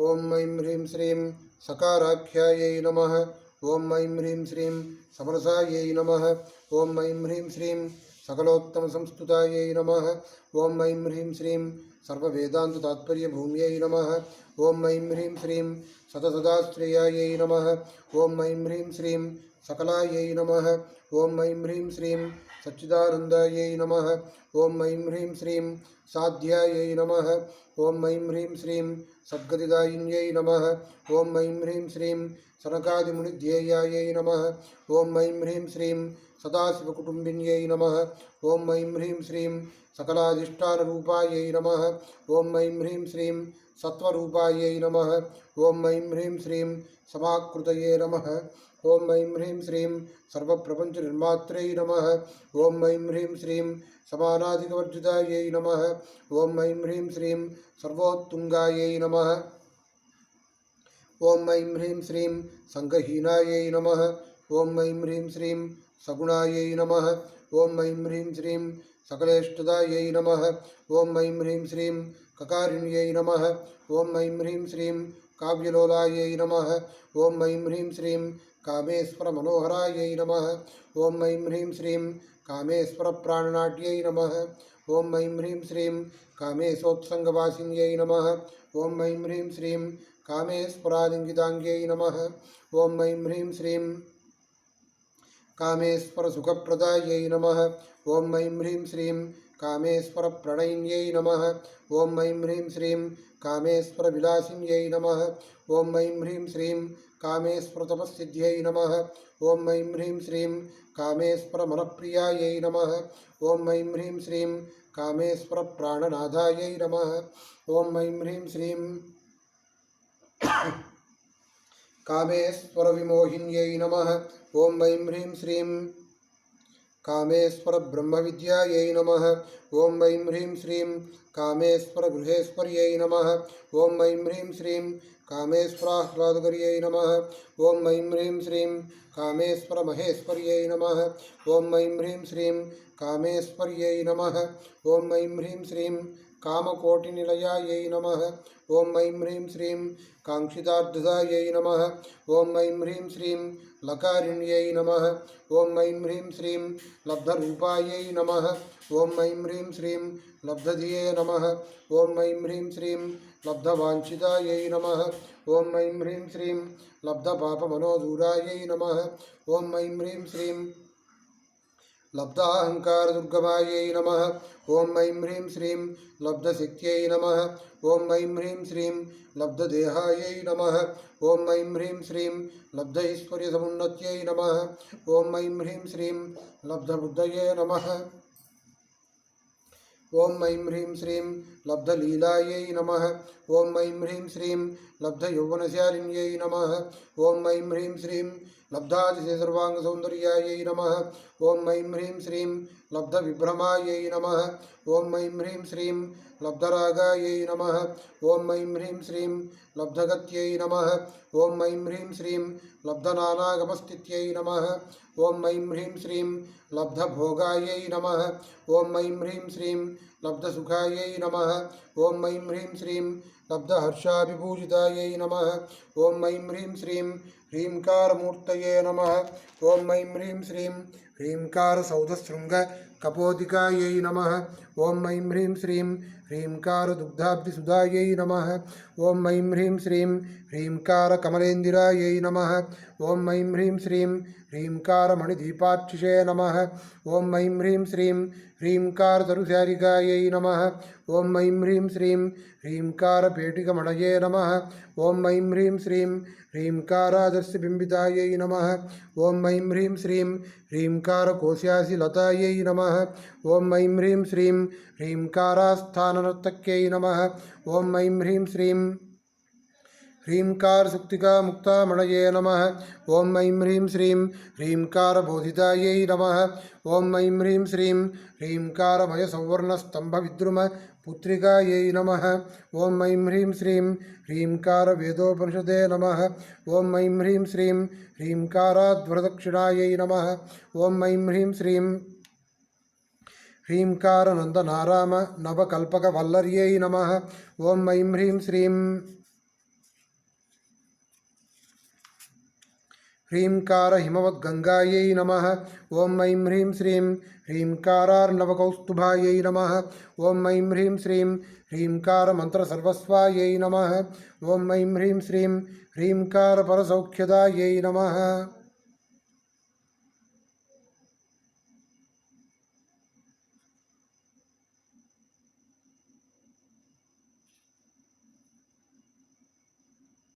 ॐ ऐं ह्रीं श्रीं सकाराख्यायै नमः। ओम ऐं ह्रीं श्रीं समरसायै नमः। ओम ऐं ह्रीं श्रीं सकलोत्तमसंस्तुतायै नमः। ओम ऐं ह्रीं श्रीं सर्ववेदान्ततात्पर्यभूम्यै नमः। ॐ ऐं ह्रीं श्रीं सतसदाश्रयायै नमः। ॐ ऐं ह्रीं श्रीं सकलायै नमः ॐ ऐं ह्रीं श्रीं सच्चिदानन्दायै नमः ॐ ऐं ह्रीं श्रीं साध्यायै नमः ॐ ऐं ह्रीं श्रीं सद्गतिदायिन्यै नमः ॐ ऐं ह्रीं श्रीं सनकादिमुनिध्येयायै नमः ॐ ऐं ह्रीं श्रीं सदाशिवकुटुम्बिन्यै नमः ॐ ऐं ह्रीं श्रीं सकलाधिष्ठानरूपायै नमः ॐ ऐं ह्रीं श्रीं सत्त्वरूपायै नमः ॐ ऐं ह्रीं श्रीं समाकृतये नमः ॐ ऐं ह्रीं श्रीं सर्वप्रपञ्चनिर्मात्रै नमः ॐ ऐं ह्रीं श्रीं समानाधिकवर्जितायै नमः ॐ ऐं ह्रीं श्रीं सर्वोत्तुङ्गायै नमः ॐ ऐं ह्रीं श्रीं सङ्गहीनायै नमः ॐ ऐं ह्रीं श्रीं சகுணாயை நம ஓம் ஐம் ஹ்ரீம் ஸ்ரீம் சகலேஷ்டதாயை நம ஓம் ஐம் ஹ்ரீம் ஸ்ரீம் ககாரிணியை நம ஓம் ஐம் ஹ்ரீம் ஸ்ரீம் காவியலோலாயை நம ஓம் ஐம் ஹ்ரீம் ஸ்ரீம் காமேஸ்வர மனோகராயை நம ஓம் ஐம் ஹ்ரீம் ஸ்ரீம் காமேஸ்வர பிராணநாட்டியை நம ஓம் ஐம் ஹ்ரீம் ஸ்ரீம் காமேசோத்சங்கவாசினியை நம ஓம் ஐம் ஹ்ரீம் ஸ்ரீம் காமேஸ்வராலிங்கிதாங்கியை நம ஓம் ஐம் ஹ்ரீம் ஸ்ரீம் कामेश्वरसुखप्रदायै नमः ॐ ऐं ह्रीं श्रीं कामेश्वरप्रणयिन्यै नमः ॐ ऐं ह्रीं श्रीं कामेश्वरविलासिन्यै नमः ॐ ऐं ह्रीं श्रीं कामेश्वरतपस्सिद्ध्यै नमः ॐ ऐं ह्रीं श्रीं कामेश्वरमनप्रियायै नमः ॐ ऐं ह्रीं श्रीं कामेश्वरप्राणनाथायै नमः ॐ ऐं ह्रीं श्रीं కామేశ్వరవిమోహిన్యై నమ ఓం వైం హ్రీం శ్రీం కామేశ్వర బ్రహ్మ విద్యాయై నమ ఓం వైం హ్రీం శ్రీం కామేశ్వర గృహేశ్వర్యై నమ ఓం వైం హ్రీం శ్రీం కామేశ్వరాహ్లాదకర్యై నమ ఓం వైం హ్రీం శ్రీం కామేశ్వర మహేశ్వర్యై నమ ఓం వైం హ్రీం శ్రీం कामेश्वर्यै नमः। ॐ ऐं ह्रीं श्रीं कामकोटिनिलयायै नमः। ॐ ऐं ह्रीं श्रीं काङ्क्षितार्थदायै नमः। ॐ ऐं ह्रीं श्रीं लकारिण्यै नमः। ॐ ऐं ह्रीं श्रीं लब्धरूपायै नमः। ॐ ऐं ह्रीं श्रीं लब्धधिये नमः। ॐ ऐं ह्रीं श्रीं लब्धवाञ्छितायै नमः। ॐ ऐं ह्रीं श्रीं लब्धपापमनोदूरायै नमः। ॐ ऐं ह्रीं श्रीं லப்தாஹங்காரதுர்கமாயை நம ஓம் ஐம் ஹ்ரீம் ஸ்ரீம் லப்தசிக்தியை நம ஓம் ஐம் ஹ்ரீம் ஸ்ரீம் லப்ததேகாயை நம ஓம் ஐம் ஹ்ரீம் ஸ்ரீம் லப்த ஐஸ்வர்யசமுன்னத்தியை நம ஓம் ஐம் ஹ்ரீம் ஸ்ரீம் லப்தபுத்தயே நம ஓம் ஐம் ஹ்ரீம் ஸ்ரீம் லப்த லீலாயை நம ஓம் ஐம் ஹ்ரீம் ஸ்ரீம் லப்த யௌவனசாலின்யை நம ஓம் ஐம் ஹ்ரீம் ஸ்ரீம் லப்தாதிசய சர்வாங்க சௌந்தர்யாயை நம ஓம் ஐம் ஹ்ரீம் ஸ்ரீம் லப்த நம ஓம் ஐம் ஹ்ரீம் ஸ்ரீம் लब्धरागायै नमः। ॐ ऐं ह्रीं श्रीं लब्धगत्यै नमः। ॐ ऐं ह्रीं श्रीं लब्धनानागमस्थित्यै नमः। ॐ ऐं ह्रीं श्रीं लब्धभोगायै नमः। ॐ ऐं ह्रीं श्रीं लब्धसुखायै नमः। ॐ ऐं ह्रीं श्रीं శబ్దహర్షాభిభూషితాయై నమ ఓం ఐం హ్రీం శ్రీం హ్రీంకారమూర్తయే నమ ఓం ఐం హ్రీం శ్రీం హ్రీంకారసౌధశృంగ కపోదికాయై నమ ఓం ఐం హ్రీం శ్రీం హ్రీంకారదుగ్ధాబ్దిసుధాయై నమ ఓం ఐం హ్రీం శ్రీం హ్రీంకారకమలేందిరాయై నమ ఓం ఐం హ్రీం శ్రీం ह्रीङ्कारमणिदीपार्चिषे नमः ॐ ऐं ह्रीं श्रीं ह्रीङ्कारतरुशारिकायै नमः ॐ ऐं ह्रीं श्रीं ह्रीङ्कारपेटिकमणये नमः ॐ ऐं ह्रीं श्रीं ह्रीङ्कारादर्शबिम्बितायै नमः ॐ ऐं ह्रीं श्रीं ह्रीङ्कारकोश्यासिलतायै नमः ॐ ऐं ह्रीं श्रीं ह्रीङ्कारास्थाननर्तक्यै नमः ॐ ऐं ह्रीं श्रीं ह्रीङ्कारसुक्तिकामुक्तामणये नमः ॐ ऐं ह्रीं श्रीं ह्रीङ्कारबोधितायै नमः ॐ ऐं ह्रीं श्रीं ह्रीङ्कारमयसंवर्णस्तम्भविद्रुमपुत्रिकायै नमः ॐ ऐं ह्रीं श्रीं ह्रीङ्कारवेदोपनिषदे नमः ॐ ऐं ह्रीं श्रीं ह्रीङ्काराध्वरदक्षिणायै नमः ॐ ऐं ह्रीं श्रीं ह्रीङ्कारनन्दनाराम नवकल्पकवल्लर्यै नमः ॐ ऐं ह्रीं श्रीं ह्रीङ्कारहिमवद्गङ्गायै नम। ओं ऐं ह्रीं श्रीं ह्रीङ्कारार्णवकौस्तुभायै नम। ओं ऐं ह्रीं श्रीं मंत्रसर्वस्वाय नम। ओं ऐं ह्रीं श्रीं ह्रीङ्कारपरसौख्यदायै नमः।